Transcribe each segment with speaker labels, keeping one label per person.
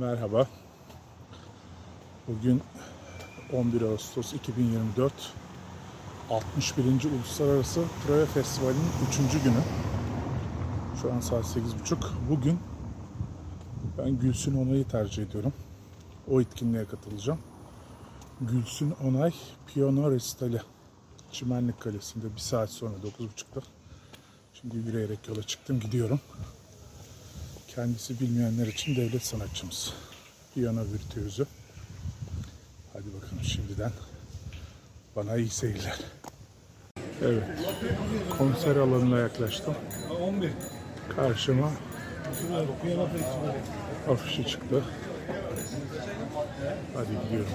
Speaker 1: Merhaba. Bugün 11 Ağustos 2024 61. Uluslararası Troya Festivali'nin 3. günü. Şu an saat 8.30. Bugün ben Gülsün Onay'ı tercih ediyorum. O etkinliğe katılacağım. Gülsün Onay Piyano Resitali Çimenlik Kalesi'nde bir saat sonra 9.30'da. Şimdi yürüyerek yola çıktım gidiyorum. Kendisi bilmeyenler için devlet sanatçımız. Piyano virtüözü. Hadi bakalım şimdiden bana iyi seyirler. Evet. Konser alanına yaklaştım.
Speaker 2: 11.
Speaker 1: Karşıma afişi çıktı. Hadi gidiyorum.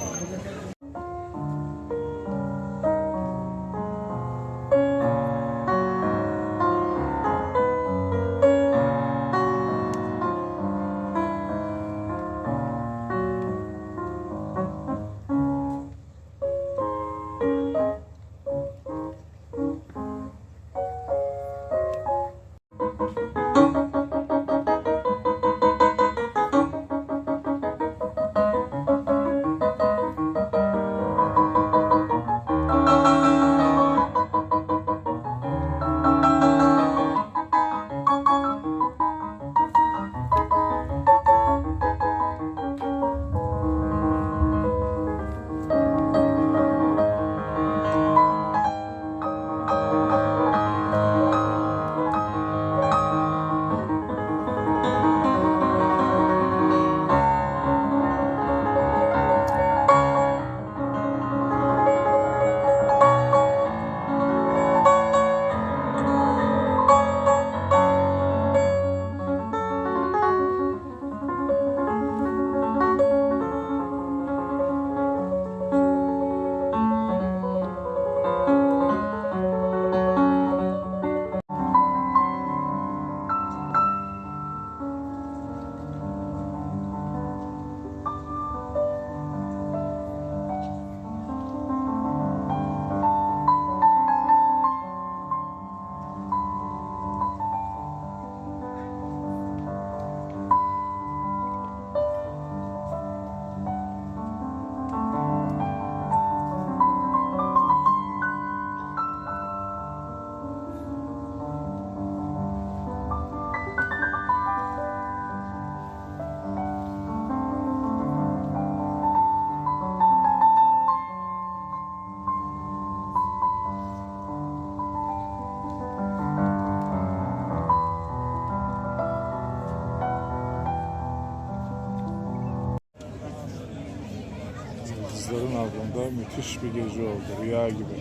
Speaker 1: Yıldızların ardında müthiş bir gece oldu. Rüya gibi.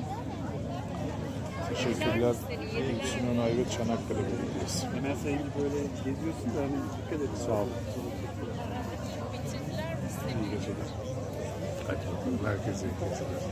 Speaker 1: Teşekkürler. Gülsün Onay ve Çanakkale Belediyesi.
Speaker 2: Hemen sen böyle geziyorsun da hani dikkat edin.
Speaker 1: Sağ olun. İyi geceler. Hadi bakalım herkese iyi geceler.